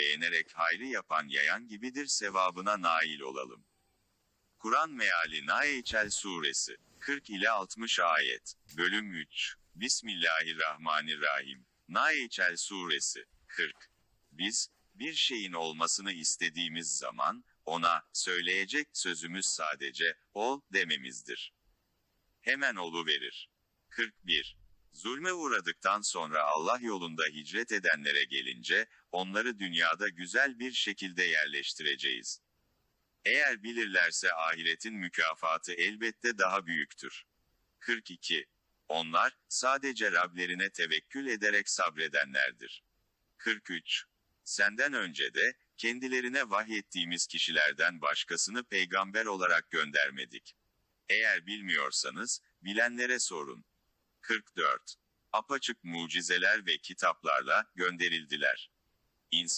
beğenerek hayrı yapan yayan gibidir sevabına nail olalım. Kur'an meali Naeçel Suresi 40 ile 60 ayet. Bölüm 3. Bismillahirrahmanirrahim. Naeçel Suresi 40. Biz, bir şeyin olmasını istediğimiz zaman, ona, söyleyecek sözümüz sadece, ol, dememizdir. Hemen olu verir. 41. Zulme uğradıktan sonra Allah yolunda hicret edenlere gelince, onları dünyada güzel bir şekilde yerleştireceğiz. Eğer bilirlerse ahiretin mükafatı elbette daha büyüktür. 42. Onlar, sadece Rablerine tevekkül ederek sabredenlerdir. 43. Senden önce de, kendilerine vahyettiğimiz kişilerden başkasını peygamber olarak göndermedik. Eğer bilmiyorsanız, bilenlere sorun. 44. Apaçık mucizeler ve kitaplarla gönderildiler. İnsan